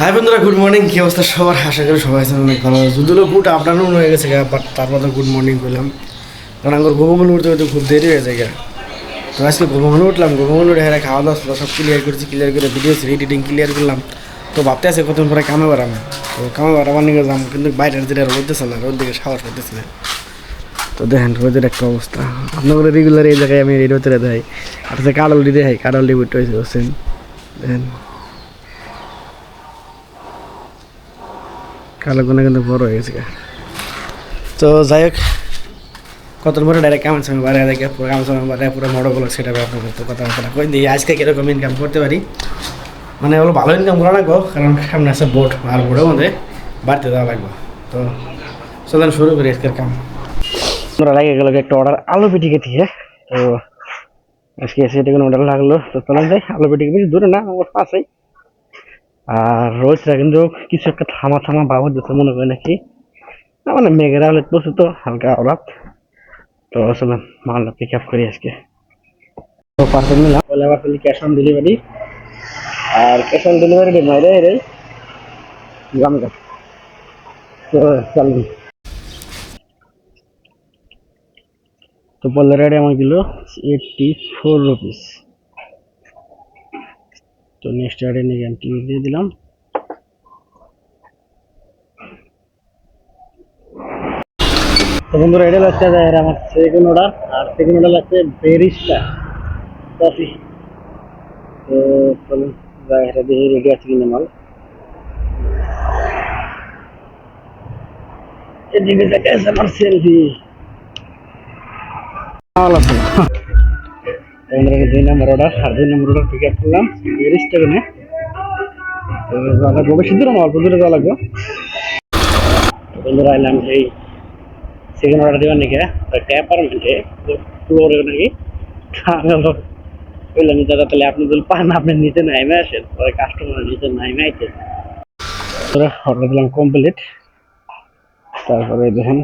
High বন্ধুরা good morning কি অবস্থা? সবার আশা করি সবাই আছেন, অনেক ভালো আছে যদিও খুব আফটারনুন হয়ে গেছে বাট তারপর তো গুড মর্নিং করলাম কারণ আমার ঘুমোগুলো উঠতে উঠতে খুব দেরি হয়ে যায় তো আজকে ঘুমোগুলো উঠলাম ঘুমোগুলো হেরা খাওয়া দাওয়া সব ক্লিয়ার করেছি ক্লিয়ার করে ভিডিও এডিটিং ক্লিয়ার করলাম। তো ভাবতে আছে কতদিন পরে কামে বাড়াম তো কামে বাড়াবার নিয়ে যাম কিন্তু বাইরের দিকে রোদতেছে না রোদ দিকে সাহস হতেছে না। তো দেখেন রোদের একটা অবস্থা। আপনাদের রেগুলার এই জায়গায় আমি রেডিওতে দেয় আর সে দিতে হয় কাডল দিয়ে হয়েছে দেখেন। কালো গুণে কিন্তু বড় হয়ে গেছে। তো যাই হোক কত পরে ডাইরেক্ট কেমন সময় বাড়ে দেখে পুরো কেমন সময় বাড়ে পুরো মোড়ো গুলো সেটা আপনার করতে কথা কথা কই দিই, আজকে কীরকম ইনকাম করতে পারি? মানে হলো ভালো ইনকাম করা লাগবো, কারণ সামনে আছে বোট আর বোর্ডের মধ্যে বাড়তে দেওয়া লাগবে। তো চলেন শুরু করি আজকের কাম। আমরা লাগে গেল একটা অর্ডার আলু পিটিকে থেকে তো আজকে এসে এটা কোনো অর্ডার লাগল, তো চলেন যাই, আলু বেশি দূরে না, আমার আর রোজটা কিন্তু কিছু একটা থামা থামা ভাব হচ্ছে মনে হয় নাকি। না মানে মেঘের আলো বসে তো, হালকা ওরাত তো আসলে মালটা পিক আপ করি আজকে। তো পার্সেল নিলাম। বলে আবার ক্যাশ অন ডেলিভারি আর ক্যাশ অন ডেলিভারি মাইরে রে গামগা তো চলুন তো বললে এইটটি ফোর রুপিস তো নেক্সট নিয়ে আমি টিভি দিয়ে দিলাম। তো বন্ধুরা, এটা লাগছে যায় আমার সেকেন্ড অর্ডার আর সেকেন্ড অর্ডার লাগছে বেরিস্টা কফি তো চলুন এটা দিয়ে রেডি আছে কিনা মাল এদিকে দেখে আমার সেলফি মাল আমরা দুই নম্বর অর্ডার আর দুই নম্বর অর্ডার পিক আপ করলাম তো যাওয়া লাগবে বেশি দূরে মাল দূরে যাওয়া লাগবে। বন্ধুরা, এলাম এই সেকেন্ড অর্ডার দেওয়ার নাকি? একটা অ্যাপার্টমেন্টে ফ্লোরে নাকি বললাম, দাদা, তাহলে আপনি যদি পান, আপনি নিতে নাইমে আসেন, পরে কাস্টমার নিতে নাইমে আইতে অর্ডার দিলাম কমপ্লিট তারপরে দেখেন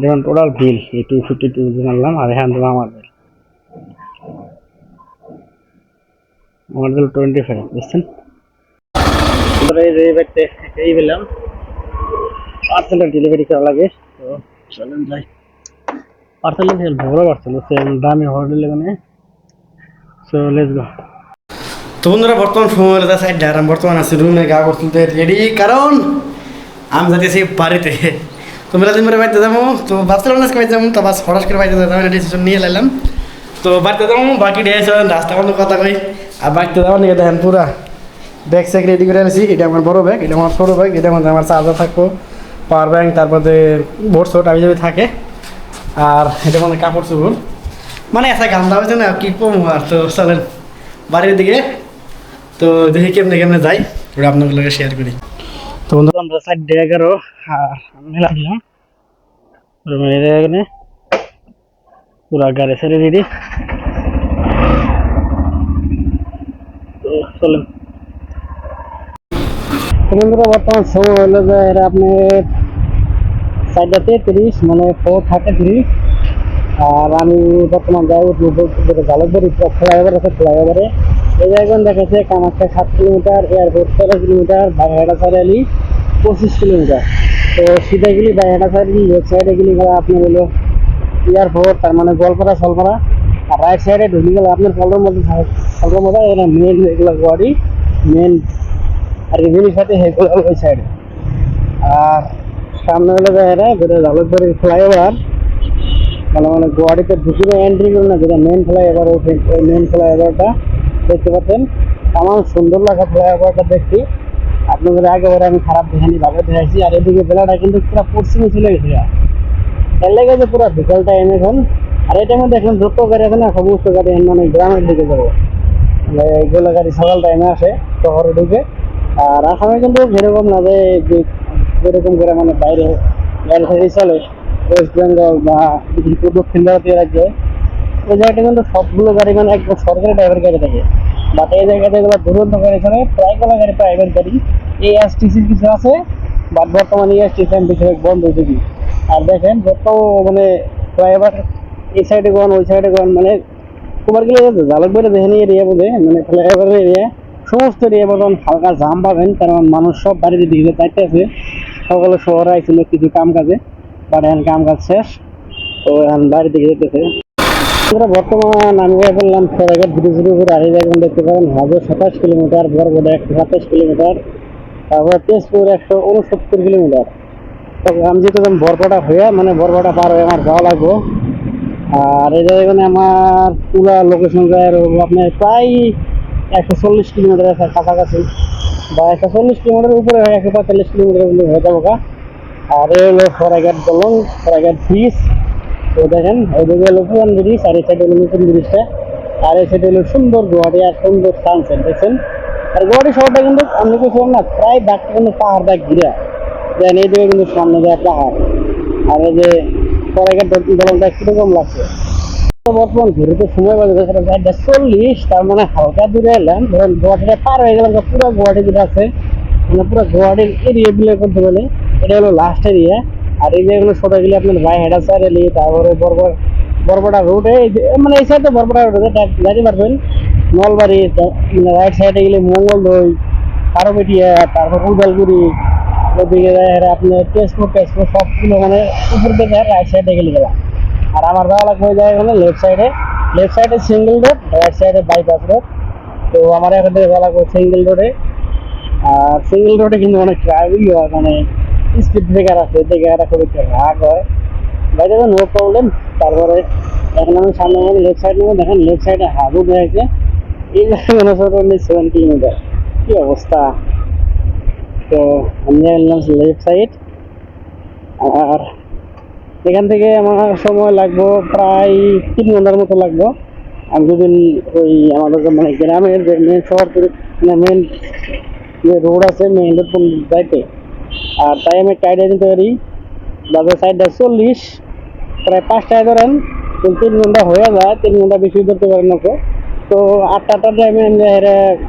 যেমন টোটাল বিল এই টু ফিফটি টু জানলাম আর এখান থেকে আমার বিল আমার বিল টোয়েন্টি ফাইভ বুঝছেন এই যে এই ডেলিভারি করা লাগে। তো চলেন যাই। পার্সেলটা বেশ বড় পার্সেল হচ্ছে দামি হোটেল এখানে। সো লেটস গো তো বন্ধুরা, বর্তমান সময় হলো সাইড আর বর্তমান আছি রুমে গা করতে রেডি কারণ আমি যাচ্ছি বাড়িতে। তো মেলা দিন পরে বাড়িতে যাব। তো ভাবছিলাম আজকে বাড়িতে যাব, তো বাস হঠাৎ করে বাড়িতে যাব ডিসিশন নিয়ে লাইলাম তো বাড়িতে যাব, বাকি ডেস রাস্তা বন্ধ, কথা কই। আর বাড়িতে যাব নিয়ে দেখেন পুরা ব্যাগ স্যাগ রেডি করে আনছি এটা আমার বড় ব্যাগ, এটা আমার ছোটো ব্যাগ এটার মধ্যে আমার চার্জার থাকব পাওয়ার ব্যাংক তারপরে বোর্ড সোট আমি যাবে থাকে। আর এটা মানে কাপড় চোপড়। মানে এসা গান্দা হয়েছে না, কি কম আর, তো চলেন, বাড়ির দিকে। তো দেখি কেমনে কেমনে যাই, ওটা আপনাদের শেয়ার করি। তো বন্ধু, আমরা সাইড এখানে পুরা গাড়ি রেডি তো চলেন। বন্ধুরা, বর্তমান সময় হলো যে এটা আপনার সাইডটাতে তিরিশ মানে ফোর থার্টি তিরিশ আর আমি বর্তমান যাই যেটা জালকবাড়ি ফ্লাইওভার আছে ফ্লাইওভারে এই জায়গায় দেখেছে কামাখ্যা সাত কিলোমিটার, এয়ারপোর্ট তেরো কিলোমিটার বাইহাটা সাইডালি পঁচিশ কিলোমিটার। তো সিধা গেলি বাইহাটা সাইড লেফট সাইডে গেলি গেলে আপনার হলো এয়ারপোর্ট তার মানে গোলপাড়া সলপাড়া আর রাইট সাইডে ঢুকে গেলে আপনার কলর মধ্যে কলর মধ্যে এটা মেন এগুলো গাড়ি মেন আর এগুলির সাথে হেগুলো ওই সাইডে আর সামনে হলো জায়গাটা যেটা জালকবাড়ি ফ্লাইওভার মানে মানে গুয়াহাটিতে ঢুকিয়ে এন্ট্রি করুন না, যেটা মেন ফ্লাইওভার ওই মেন ফ্লাইওভারটা দেখতে পাচ্ছেন আমার সুন্দর লাগা ফ্লাইওভারটা দেখছি আপনাদের একেবারে আমি খারাপ দেখানি ভাবে দেখাইছি। আর এদিকে বেলাটা কিন্তু পুরো পশ্চিমে চলে গেছে এর লেগে যে পুরো বিকাল টাইম এখন। আর এই টাইমে দেখুন যত গাড়ি আছে না, সমস্ত গাড়ি মানে গ্রামের দিকে যাব। মানে এইগুলো গাড়ি সকাল টাইমে আসে, শহরে ঢুকে। আর আসামে কিন্তু যেরকম না যে যেরকম করে মানে বাইরে গাড়ি থেকে চলে, ওয়েস্ট বেঙ্গল বা দক্ষিণ ভারতীয় রাজ্যে। ওই জায়গাটা কিন্তু সবগুলো গাড়ি মানে একদম সরকারি ড্রাইভার গাড়ি থাকে। বাট এই জায়গাটা এগুলো দুরন্ত গাড়ি চলে প্রায়গুলো গাড়ি প্রাইভেট গাড়ি এই এসটিসির কিছু আছে বাট বর্তমানে এই এসটিসি বেশিরভাগ বন্ধ দেখি আর দেখেন যত মানে ড্রাইভার এই সাইডে গোন, ওই সাইডে গোন মানে তোমার গেলে জালক বেড়ে দেখেনি এরিয়া বোধে? মানে ফ্লাইওভার এরিয়া সমস্ত এরিয়া বর্তমান হালকা জাম পাবেন, কারণ মানুষ সব বাড়িতে দিকে চাইতে আছে। সকালে শহরে আইছিল কিছু কাম কাজে বাট এখন কাম কাজ শেষ, তো এখন দিকে যেতেছে। বর্তমান আমি বললাম সরাইঘাট ব্রিজের উপরে আড়াই এখন দেখতে পাবেন হাজার সাতাশ কিলোমিটার বরগড়া একশো সাতাশ কিলোমিটার, তারপরে তেজপুর একশো উনসত্তর কিলোমিটার। আমি যেহেতু বরপাটা হয়ে মানে বরপাটা পার হয়ে আমার যাওয়া লাগবো। আর এই জায়গায় আমার পুরা লোকেশন যায় আপনার প্রায় একশো চল্লিশ কিলোমিটার কাছাকাছি। বা একশো চল্লিশ কিলোমিটার উপরে হয়, একশো পঁয়তাল্লিশ কিলোমিটার হয়ে যাব। আর এই হলো সরাইঘাট দলং সরাইঘাট ব্রিজ তো দেখেন ওইদিকে হলো পুরান ব্রিজ সাইডে হলো নতুন ব্রিজটা। আর এই সাইডে হলো সুন্দর গুয়াহাটি আর সুন্দর সানসেট দেখছেন? আর গুয়াহাটি শহরটা কিন্তু আমি কিছু না, প্রায় ডাকটা কিন্তু পাহাড় ডাক ঘিরা। দেখেন এইদিকে কিন্তু সামনে যায় পাহাড়। আর এই যে সরাইঘাট দলংটা কীরকম লাগছে? বর্তমান ঘুরতে সময় বাজে সেটা চল্লিশ তার মানে হালকা দূরে এলাম। ধরেন গুয়াহাটিটা পার হয়ে গেলাম পুরো গুয়াহাটি যেটা আছে। মানে পুরো গুয়াহাটির এরিয়া গুলো করতে গেলে, এটা হলো লাস্ট এরিয়া আর এই জায়গাগুলো সোজা গেলে আপনার ভাই হেডা এলি, তারপরে বরবর বরবড়া রোডে মানে এই সাইডে বরবড়া রোডে গাড়ি পারবেন, নলবাড়ি মানে রাইট সাইডে গেলে মঙ্গলদই কারোবেটিয়া, তারপর উদালগুড়ি, ওদিকে যায় আপনার তেজপুর টেজপুর সবগুলো মানে উপর দিকে রাইট সাইডে গেলে গেলাম। আর আমার যাওয়া লাগবে ওই জায়গায় লেফট সাইডে লেফট সাইডে সিঙ্গেল রোড রাইট সাইডে বাইপাস রোড তো আমার এখান থেকে যাওয়া লাগবে সিঙ্গেল রোডে আর সিঙ্গেল রোডে কিন্তু অনেক ট্রাভেল হয় মানে স্পিড ব্রেকার আছে ব্রেকারটা খুব একটা রাগ হয়। বাইরে নো প্রবলেম তারপরে এখন আমি সামনে আমি লেফট সাইড নেব দেখেন লেফট সাইডে হাবু রয়েছে। সেভেন কিলোমিটার কি অবস্থা? তো আমি এলাম লেফট সাইড আর এখান থেকে আমার সময় লাগবো প্রায় তিন ঘণ্টার মতো লাগবো। আমি যদি ওই আমাদের মানে গ্রামের যে মেন শহর মেন যে রোড আছে মেন রোড যাইতে? আর তাই আমি টাইডে নিতে পারি। বাজার সাইডটা চল্লিশ প্রায় পাঁচটায় ধরেন তো তিন ঘণ্টা হয়ে যায় তিন ঘণ্টা বেশি ধরতে পারেন না তো। আটটা আটটার টাইমে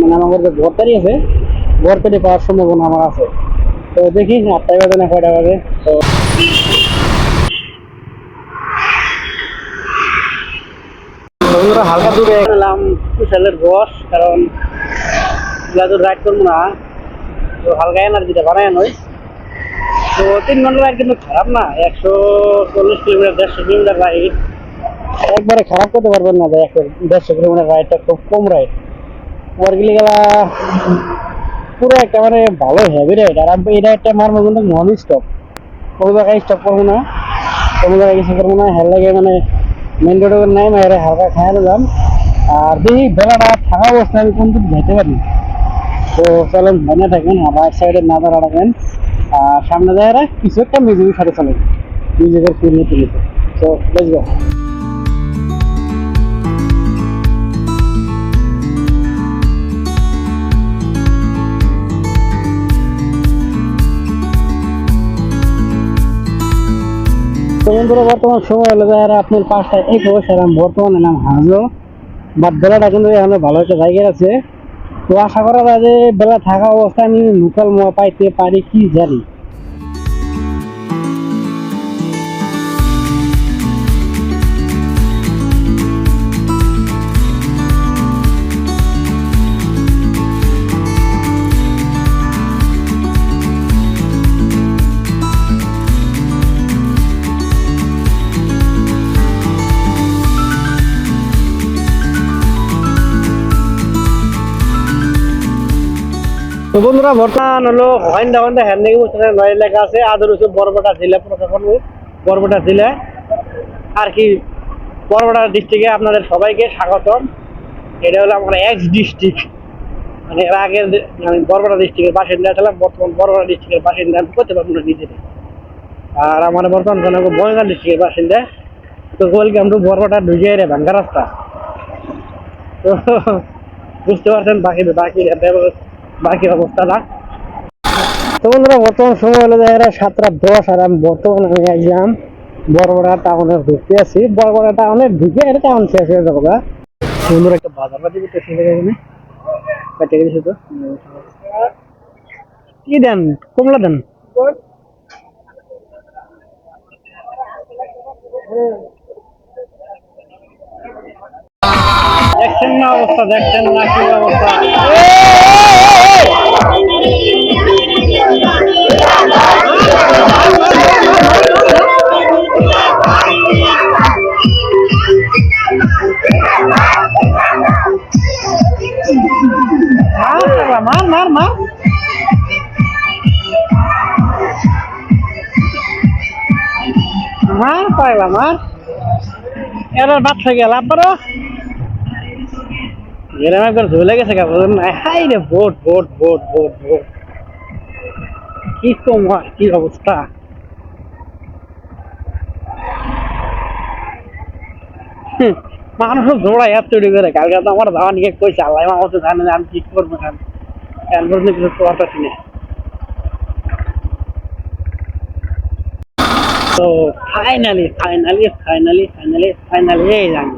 মানে আমার যে ভর্তারি আছে ভর্তারি পাওয়ার সম্ভাবনা আমার আছে। তো দেখি আটটায় বাজে না কয়টা বাজে। তো হালকা দূরে। এলাম কুশালের বস কারণ রাইড করব না তো হালকা এনার্জিটা বানায় নয়। তো তিন ঘণ্টা কিন্তু খারাপ না, একশো চল্লিশ কিলোমিটার, দেড়শো কিলোমিটার রাইড একবারে খারাপ করতে পারবেন না একশো দেড়শো কিলোমিটার রাইডটা খুব কম রাইড ওর গেলে পুরো একটা মানে ভালো হেভি রাইড আর আমি এই রাইডটা নন স্টপ কোনো জায়গায় স্টপ করব না, কোনো জায়গায় কিছু করব না। হেল লাগে মানে মেন রোডে নাই, মায়ের হালকা খাই নিলাম। আর দেখি, বেলাটা থাকা অবস্থায় আমি কোন দিক যেতে পারি? তো চলেন ভেনে থাকেন সাইডে না দাঁড়া রাখেন আর সামনে যায় কিছু একটা মিউজিকের সাথে চলেন মিউজিকের ফিরিয়ে তুলিতে তো লেটস গো বন্ধুরা, বর্তমান সময় হলো যায় আপনার পাঁচটা আর আমি বর্তমান এলাম হাজো। বাট বেলাটা কিন্তু এখানে ভালো একটা জায়গায় আছে। তো আশা করা যায় যে বেলা থাকা অবস্থায় আমি লোকাল মোয়া পাইতে পারি কি জানি। তো বন্ধুরা, বর্তমান হলো হইন্দা হইন্দা হ্যান্ড থেকে নয় লেখা আছে, আদর হচ্ছে বরবটা জেলা প্রশাসন বরবটা জেলা। আর কি বরবটা ডিস্ট্রিক্টে আপনাদের সবাইকে স্বাগতম। এটা হলো আমার এক্স ডিস্ট্রিক্ট মানে এর আগে আমি বরবটা ডিস্ট্রিক্টের বাসিন্দা ছিলাম, বর্তমান বরবটা ডিস্ট্রিক্টের বাসিন্দা, আমি করতে পারব না নিজেকে। আর আমার বর্তমান বয়ঙ্গা ডিস্ট্রিক্টের বাসিন্দা। তো ওয়েলকাম টু বরবটা ঢুকে রে ভাঙ্গা রাস্তা। তো, বুঝতে পারছেন, বাকি বাকি বাকি অবস্থাটা তো বন্ধুরা, বর্তমান সময় হলো এরা সাতটা দশ আর আমি বর্তমানে আমি আসলাম বড়বড়া টাউনে ঢুকতে আছি বড়বড়া টাউনে ঢুকে এটা টাউন শেষ হয়ে যাব গা। বন্ধুরা, একটা বাজার পাতি করতে শুনতে গেছে কেটে গেছে তো। কি দেন? কমলা দেন। দেখছেন না অবস্থা, দেখছেন না কি অবস্থা? মার মার মার মার। পাইলা মার। এর বাচ্চা গেল আব্বারও। এরম একবার ঝুলে গেছে হাই রে, vote vote vote vote vote. কি কম কি অবস্থা? মানুষ জোড়াই হাত তৈরি করে। কালকে তো আমার ধাওয়া নিয়ে কইছে তো জানে আমি কি করব কিছু করতে না। তো finally finally finally finally finally এই জানি।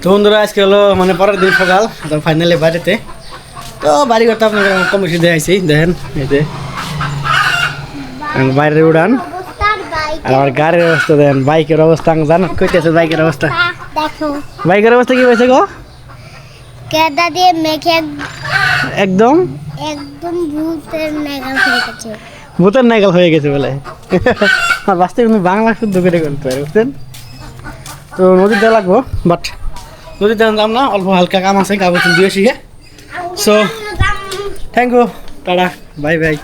তো বন্ধুরা আজকে হলো মানে পরের দিন সকাল তো ফাইনালি বাড়িতে। তো বাড়ি করতে আপনাকে কম বেশি দেখাইছি দেখেন আমি বাইরে উড়ান আর আমার গাড়ির অবস্থা দেখেন বাইকের অবস্থা আমি জানো কইতেছে বাইকের অবস্থা। বাইকের অবস্থা কি হয়েছে গো? কেদা দিয়ে মেখে একদম? একদম ভূতের নাগাল হয়ে গেছে। ভূতের নাগাল হয়ে গেছে বলে। আর বাস্তবে কিন্তু বাংলা শুদ্ধ করে বলতে পারে বুঝছেন? তো দেওয়া লাগবো বাট নদীতে যাম না অল্প হালকা কাম আছে কাগজ দিয়ে শিখে। So thank you tata bye bye